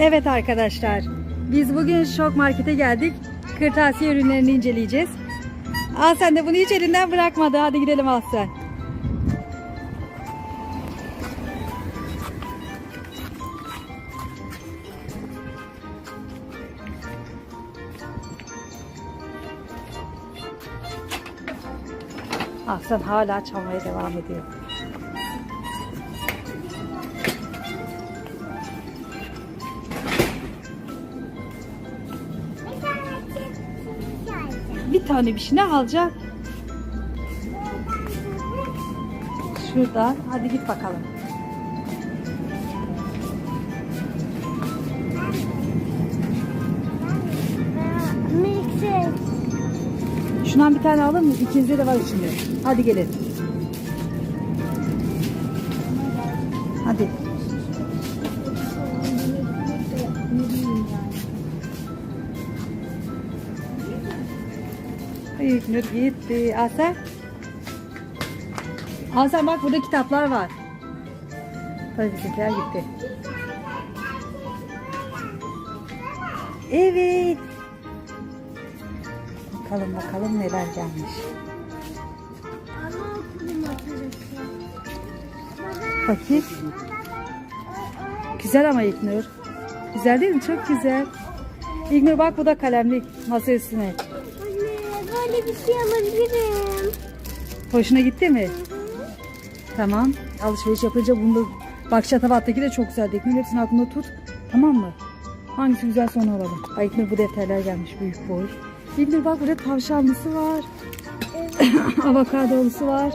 Evet arkadaşlar, biz bugün Şok Market'e geldik. Kırtasiye ürünlerini inceleyeceğiz. Al sen de bunu hiç elinden bırakmadı. Hadi gidelim al sen. Aslan hala çalmaya devam ediyor. Tane bir şey ne alacak? Şurada. Hadi git bakalım. Şundan bir tane alır mı? İkinci de var içinde. Hadi gelin. İlknur gitti. Asel. Asel bak burada kitaplar var. Tabii bizimkiler gitti. Evet. Bakalım bakalım neler gelmiş. Bakayım. Güzel ama İlknur. Güzel değil mi? Çok güzel. İlknur bak bu da kalemlik masa üstüne. Böyle bir şey alabilirim. Hoşuna gitti mi? Tamam. Alışveriş yapınca bunu da bak şatafattaki de çok güzel. İlknur hepsini aklında tut. Tamam mı? Hangisi güzel sonra alalım. Ay İlknur bu defterler gelmiş büyük boy. İlknur bak burada tavşanlısı var. Avokadolusu var.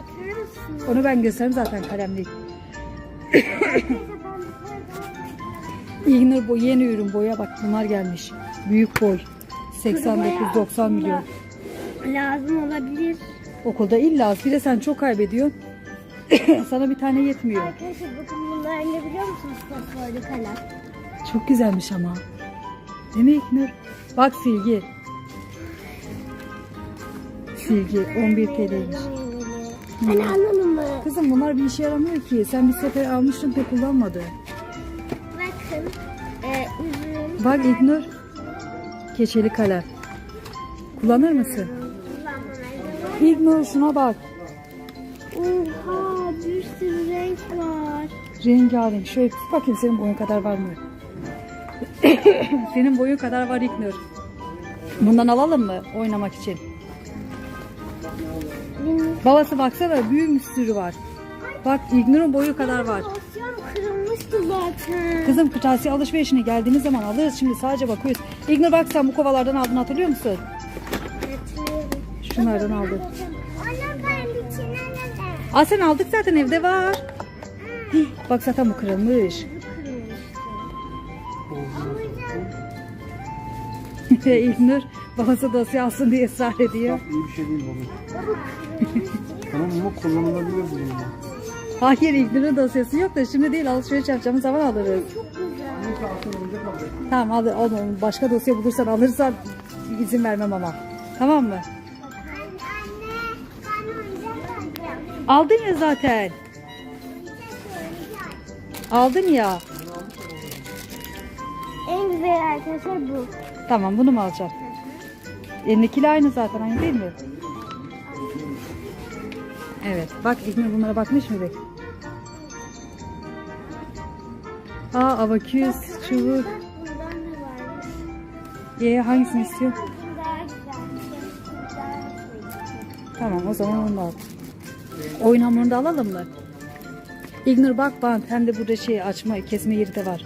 Onu ben göstereyim zaten kalemlik. İlknur bu yeni ürün boya bak bunlar gelmiş. Büyük boy. 89-90 milyon. Lazım olabilir. Okulda illa bir de sen çok kaybediyorsun. Sana bir tane yetmiyor. Arkadaşlar bakın bunlar ne biliyor musunuz? Fosforlu kalem. Çok güzelmiş ama. Değil mi İlknur? Bak silgi. Silgi 11 TL'ymiş. Hani anladın mı? Kızım bunlar bir işe yaramıyor ki. Sen bir sefer almıştın pek kullanmadın. Bakın. E, üzüm. Bak İlknur. Keçeli kalem. Kullanır mısın? İlknur şuna bak. Oha bir sürü renk var. Rengarenk. Şöyle bakayım senin boyun kadar var mı? senin boyun kadar var İlknur. Bundan alalım mı oynamak için? Babası baksana büyük bir sürü var. Bak İlknur'un boyu kadar var. kırılmıştı zaten. Kızım kırtasiye alışverişine geldiğiniz zaman alırız. Şimdi sadece bakıyoruz. İlknur bak sen bu kovalardan aldın hatırlıyor musun? Şunlardan neden? Aa sen aldık zaten evde var. Hih, bak zaten bu kırılmış. İlknur babası dosya alsın diye ısrar ediyor. İyi bir şey değil baba. tamam ama kullanılabilir bu yine. Hayır İlknur'un dosyası yok da şimdi değil alışveriş yapacağımız zaman alırız. Oyuncak alacak. Tamam al, al onu. başka dosya bulursan alırsan izin vermem ama. Tamam mı? Aldın ya zaten. Aldın ya. En güzel arkadaşlar bu. Tamam bunu mu alacaksın? Elindekiyle aynı zaten aynı değil mi? Evet. Bak İlknur bunlara bakmış mı? Aa abaküs, çubuk. Bundan da varmış. E hangisini istiyor? Daha güzel. Tamam o zaman onu da al. Oyun hamurunu da alalım mı? İlknur bak bant hem de burada şey açma kesme yeri de var.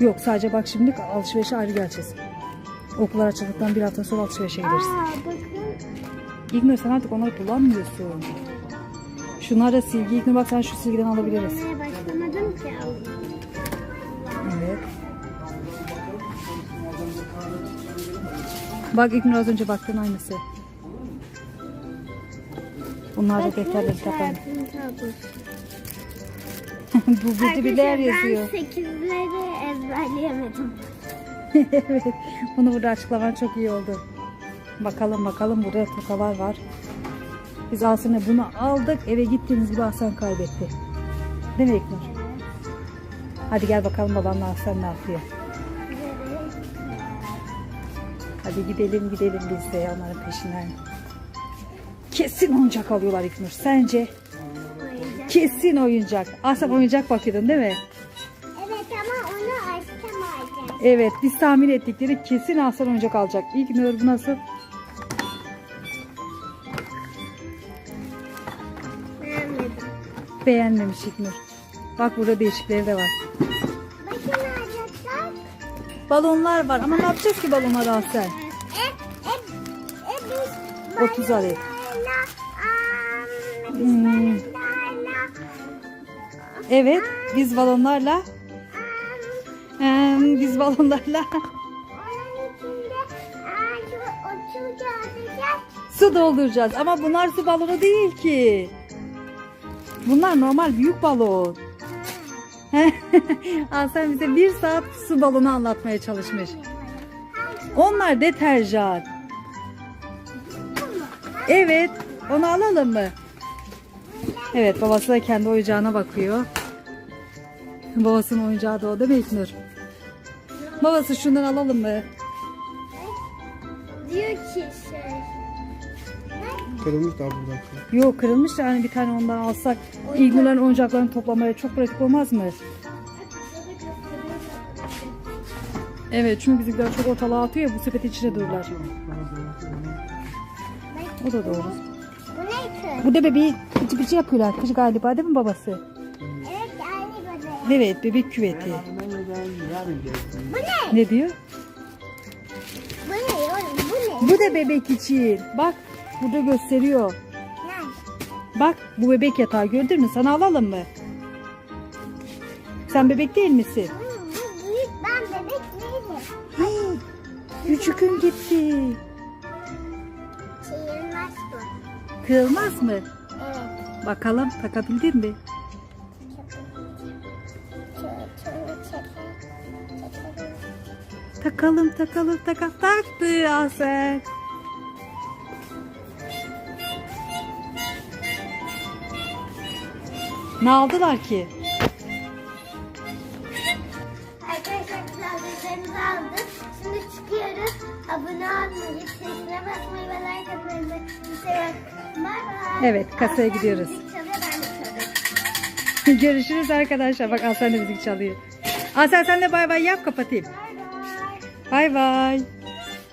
Yok sadece bak şimdi alışverişe ayrı geleceğiz. Okullar açıldıktan bir hafta sonra alışverişe gideriz. Aa bakın. İlknur sen artık onları kullanmıyorsun. Şunlar da silgi. İlknur bak sen şu silgiden alabiliriz. Kullanmaya başlamadım ki. Evet. Bak İlknur az önce baktığın aynısı. Bunlar da defterleri tablosu. Bu bildi biler yazıyor. Ben sekizleri ezberleyemedim. evet. Bunu burada açıklaman çok iyi oldu. Bakalım bakalım burada tokalar var. Biz Aslı'na bunu aldık eve gittiğimiz gibi Aslan kaybetti. Değil mi İlknur? Hadi gel bakalım babanla Aslan ne yapıyor. Hadi gidelim gidelim biz de onların peşinden. Kesin oyuncak alıyorlar İknur. Sence? Kesin oyuncak. Aslan oyuncak bakıyordun değil mi? Evet ama onu açtım. Evet biz tahmin ettikleri kesin Aslan oyuncak alacak. İlknur bu nasıl? Beğenmedim. Beğenmemiş İlknur. Bak burada değişikleri de var. Balonlar var ama ne yapacağız ki balonları biz 30 adet. Hmm. Evet biz balonlarla Hem biz balonlarla su dolduracağız. Ama bunlar su balonu değil ki. Bunlar normal büyük balon. Aslan bize bir saat su balonu anlatmaya çalışmış. Onlar deterjan. Evet, onu alalım mı? Evet, babası da kendi oyuncağına bakıyor. Babasının oyuncağı da o değil mi İlknur? Babası şundan alalım mı? Kırılmış daha buradan. Yok kırılmış da hani bir tane ondan alsak İlknur'ların oyuncaklarını toplamaya çok pratik olmaz mı? Evet çünkü bizimkiler çok ortalığa atıyor ya bu sepet içine dururlar. O da doğru. Bu ne ki? Bu da bebeği bıcı bıcı yapıyorlar. Kız galiba değil mi babası? Evet aynı böyle. Evet bebek küveti. Bu ne? Ne diyor? Bu ne oğlum? Bu ne? Bu da bebek için. Bak burada gösteriyor. Bak bu bebek yatağı gördün mü? Sana alalım mı? Sen bebek değil misin? Ben bebek değilim. Ay, küçükün gitti. Çevirmez bu. Kırılmaz mı? Evet. Bakalım takabildin mi? Takalım takalım takalım. Taktı Asel. Ne aldılar ki? Arkadaşlar klavyelerimizi aldık. Şimdi çıkıyoruz. Abone olmayı, sesine basmayı ve like atmayı unutmayın. Evet, kasaya gidiyoruz. Görüşürüz arkadaşlar. Bak Asel de müzik çalıyor. Asel sen de bay bay yap kapatayım. Bay bay. Bay bay.